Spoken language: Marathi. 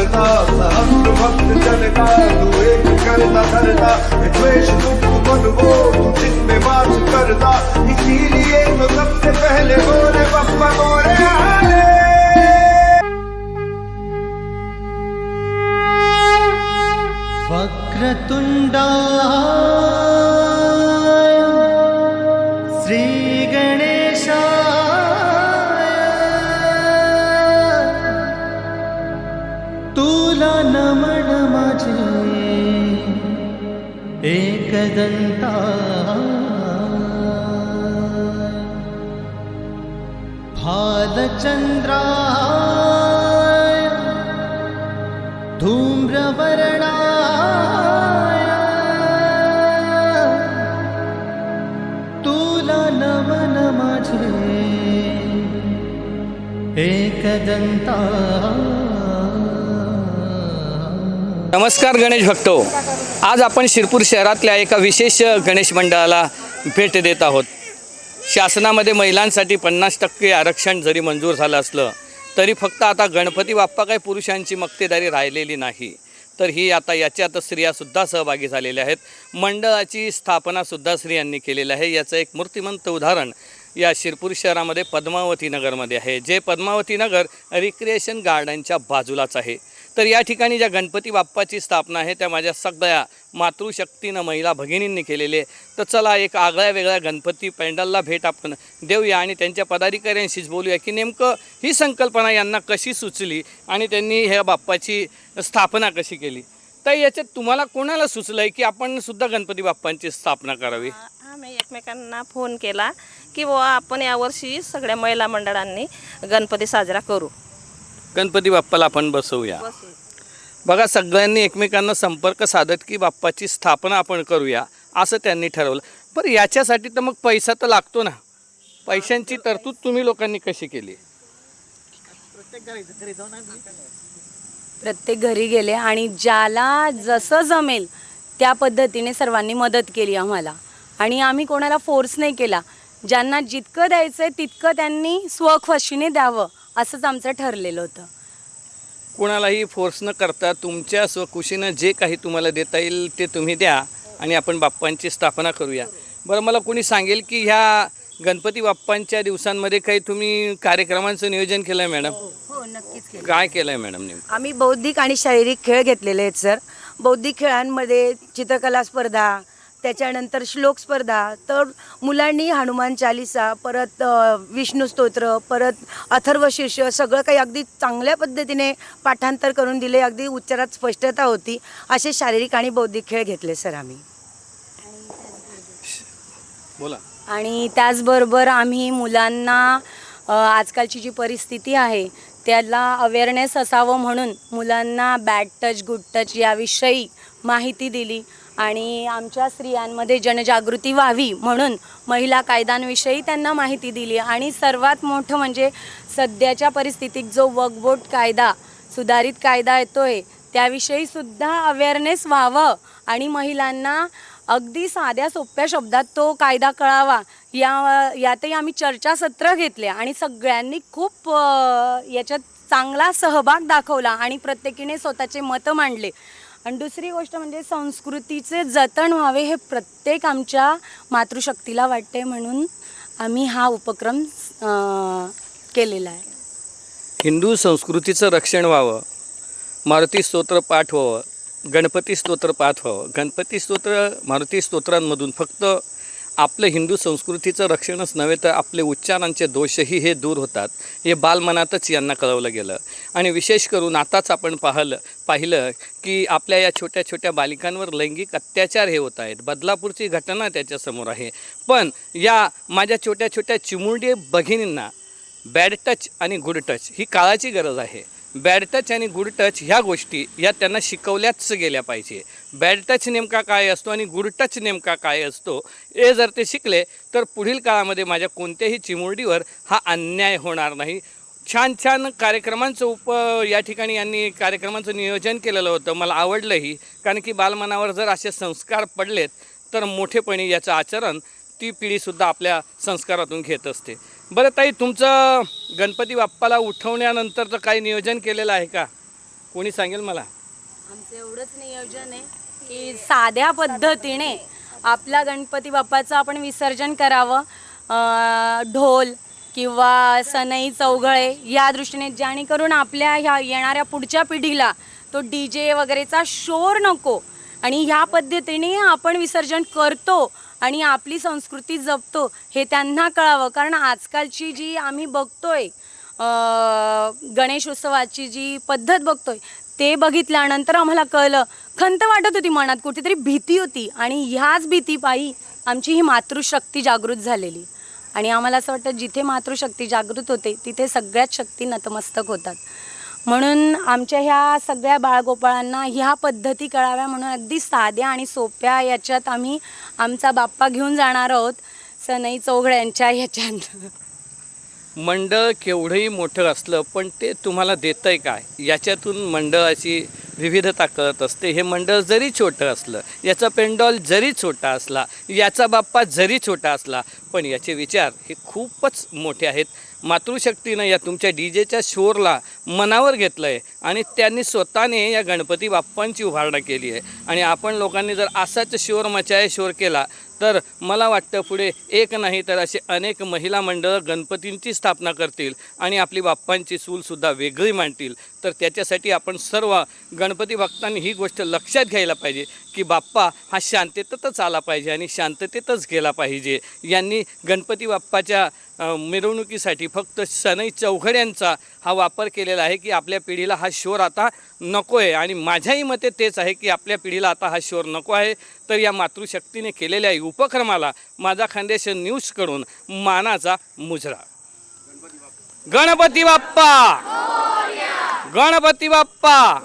करता सहस्र भक्त जनता तू एक करता धरता. द्वेष दुख मन वो तू जिसमें वास करता इसीलिए तो सबसे पहले बोले बप्पा बोले. एक एकदंता भालचंद्राय धूम्रवर्णाय तुला नमन माझे एकदंता नमस्कार गणेश भक्तो हो. आज आपण शिरपूर शहरातल्या एका विशेष गणेश मंडळाला भेट देत आहोत. शासनामध्ये महिलांसाठी पन्नास टक्के आरक्षण जरी मंजूर झालं असलं तरी फक्त आता गणपती बाप्पा काही पुरुषांची मक्तेदारी राहिलेली नाही. तर ही आता याच्यात स्त्रियासुद्धा सहभागी झालेल्या आहेत. मंडळाची स्थापनासुद्धा स्त्रियांनी केलेली आहे. याचं एक मूर्तिमंत उदाहरण या शिरपूर शहरामध्ये पद्मावती नगरमध्ये आहे. जे पद्मावती नगर रिक्रिएशन गार्डनच्या बाजूलाच आहे. तर या ठिकाणी ज्या गणपती बाप्पाची स्थापना आहे त्या माझ्या सगळ्या मातृशक्तीनं महिला भगिनींनी केलेले आहे. तर चला एक आगळ्या वेगळ्या गणपती पॅन्डलला भेट आपण देऊया आणि त्यांच्या पदाधिकाऱ्यांशीच बोलूया की नेमकं ही संकल्पना यांना कशी सुचली आणि त्यांनी ह्या बाप्पाची स्थापना कशी केली? तर याच्यात तुम्हाला कोणाला सुचलं आहे की आपण सुद्धा गणपती बाप्पांची स्थापना करावी? आम्ही एकमेकांना फोन केला की बुवा आपण यावर्षी सगळ्या महिला मंडळांनी गणपती साजरा करू. गणपती बाप्पाला आपण बसवूया. बघा सगळ्यांनी एकमेकांना संपर्क साधत की बाप्पाची स्थापना आपण करूया असं त्यांनी ठरवलं. पण याच्यासाठी तर मग पैसा तर लागतो ना. पैशांची तरतूद तुम्ही लोकांनी कशी केली? प्रत्येक घरी गेले आणि ज्याला जसं जमेल त्या पद्धतीने सर्वांनी मदत केली आम्हाला. आणि आम्ही कोणाला फोर्स नाही केला. ज्यांना जितकं द्यायचं आहे तितकं त्यांनी स्वखुशीने द्यावं. असंच आमचं ठरलेलं होतं. कोणालाही फोर्स न करता तुमच्या स्वखुशीनं जे काही तुम्हाला देता येईल ते तुम्ही द्या आणि आपण बाप्पांची स्थापना करूया. बरं मला कोणी सांगेल की ह्या गणपती बाप्पांच्या दिवसांमध्ये काही तुम्ही कार्यक्रमांचं नियोजन केलं आहे मॅडम? हो नक्कीच काय केलं आहे मॅडम नेमकं? आम्ही बौद्धिक आणि शारीरिक खेळ घेतलेले आहेत सर. बौद्धिक खेळांमध्ये चित्रकला स्पर्धा त्याच्यानंतर श्लोक स्पर्धा तर मुलांनी हनुमान चालिसा परत विष्णू स्तोत्र परत अथर्व शीर्ष सगळं काही अगदी चांगल्या पद्धतीने पाठांतर करून दिले. अगदी उच्चारात स्पष्टता होती. असे शारीरिक आणि बौद्धिक खेळ घेतले सर आम्ही. बोला. आणि त्याचबरोबर आम्ही मुलांना आजकालची जी परिस्थिती आहे त्याला अवेअरनेस असावं म्हणून मुलांना बॅड टच गुड टच याविषयी माहिती दिली. आणि आमच्या स्त्रियांमध्ये जनजागृती व्हावी म्हणून महिला कायद्यांविषयी त्यांना माहिती दिली. आणि सर्वात मोठं म्हणजे सध्याच्या परिस्थितीत जो वकबोट कायदा सुधारित कायदा येतोय त्याविषयी सुद्धा अवेअरनेस व्हावं आणि महिलांना अगदी साध्या सोप्या शब्दात तो कायदा कळावा या यातही आम्ही चर्चासत्र घेतले आणि सगळ्यांनी खूप याच्यात चांगला सहभाग दाखवला आणि प्रत्येकीने स्वतःचे मतं मांडले. आणि दुसरी गोष्ट म्हणजे संस्कृतीचे जतन व्हावे हे प्रत्येक आमच्या मातृशक्तीला वाटते म्हणून आम्ही हा उपक्रम केलेला आहे. हिंदू संस्कृतीचं रक्षण व्हावं मारुती स्तोत्र पाठ व्हावं गणपती स्तोत्र पाठ व्हावं. गणपती स्तोत्र मारुती स्तोत्रांमधून फक्त आपलं हिंदू संस्कृतीचं रक्षणच नव्हे तर आपले उच्चारांचे दोषही हे दूर होतात. हे बालमनातच यांना कळवलं गेलं. आणि विशेष करून आताच आपण पाहिलं पाहिलं की आपल्या या छोट्या छोट्या बालिकांवर लैंगिक अत्याचार हे होत आहेत. बदलापूरची घटना त्याच्यासमोर आहे. पण या माझ्या छोट्या छोट्या चिमुरडे भगिनींना बॅड टच आणि गुड टच ही काळाची गरज आहे. बॅड टच आणि गुड टच ह्या गोष्टी या त्यांना शिकवल्याच गेल्या पाहिजे. बॅड टच नेमका काय असतो आणि गुड टच नेमका काय असतो हे जर ते शिकले तर पुढील काळामध्ये माझ्या कोणत्याही चिमुरडीवर हा अन्याय होणार नाही. छान छान कार्यक्रमांचं उप या ठिकाणी यांनी कार्यक्रमांचं नियोजन केलेलं होतं मला आवडलंही. कारण की बालमनावर जर असे संस्कार पडलेत तर मोठेपणी याचं आचरण ती पिढीसुद्धा आपल्या संस्कारातून घेत असते. बरं ताई तुमचं गणपती बाप्पाला उठवण्यानंतरचं काही नियोजन केलेलं आहे का? कोणी सांगेल मला? आमचं एवढंच नियोजन आहे की साध्या पद्धतीने आपल्या गणपती बाप्पाचं आपण विसर्जन करावं. अं, ढोल किंवा सनई चौघळे या दृष्टीने जेणेकरून आपल्या ह्या येणाऱ्या पुढच्या पिढीला तो डी जे वगैरेचा शोर नको. आणि ह्या पद्धतीने आपण विसर्जन करतो आणि आपली संस्कृती जपतो हे त्यांना कळावं. कारण आजकालची जी आम्ही बघतोय अं, गणेश उत्सवाची जी पद्धत बघतोय ते बघितल्यानंतर आम्हाला कळलं. खंत वाटत होती मनात कुठेतरी भीती होती. आणि ह्याच भीतीपायी आमची ही मातृशक्ती जागृत झालेली. आणि आम्हाला असं वाटतं जिथे मातृशक्ती जागृत होते तिथे सगळ्याच शक्ती नतमस्तक होतात. म्हणून आमच्या ह्या सगळ्या बाळगोपाळांना ह्या पद्धती कळाव्या म्हणून अगदी साध्या आणि सोप्या याच्यात आम्ही आमचा बाप्पा घेऊन जाणार आहोत. सनई चौघड्यांच्या ह्याच्यात मंडळ केवढंही मोठं असलं पण ते तुम्हाला देतं आहे काय? याच्यातून मंडळाची विविधता कळत असते. हे मंडळ जरी छोटं असलं याचा पेंडॉल जरी छोटा असला याचा बाप्पा जरी छोटा असला पण याचे विचार हे खूपच मोठे आहेत. मातृशक्तीनं या तुमच्या डी जेच्या शोरला मनावर घेतलं आहे आणि त्यांनी स्वतःने या गणपती बाप्पांची उभारणा केली आहे. आणि आपण लोकांनी जर असाच शोर मचाय शोर केला तर मला वाटतं पुढे एक नाही तर असे अनेक महिला मंडळं गणपतींची स्थापना करतील आणि आपली बाप्पांची चूलसुद्धा वेगळी मांडतील. तर त्याच्यासाठी आपण सर्व गणपती भक्तांनी ही गोष्ट लक्षात घ्यायला पाहिजे की बाप्पा हा शांततेतच आला पाहिजे आणि शांततेतच गेला पाहिजे. यांनी गणपती बाप्पाच्या मिरवणुकीसाठी फक्त सनई चौघड्यांचा हा वापर केलेला आहे की आपल्या पिढीला हा शोर आता नको आहे आणि माझ्याही मते तेच आहे की आपल्या पिढीला आता हा शोर नको आहे. तर या मातृशक्तीने केलेल्या उपक्रमाला माझा खानदेश न्यूजकडून मानाचा मुजरा. गणपती बाप्पा! गणपती बाप्पा!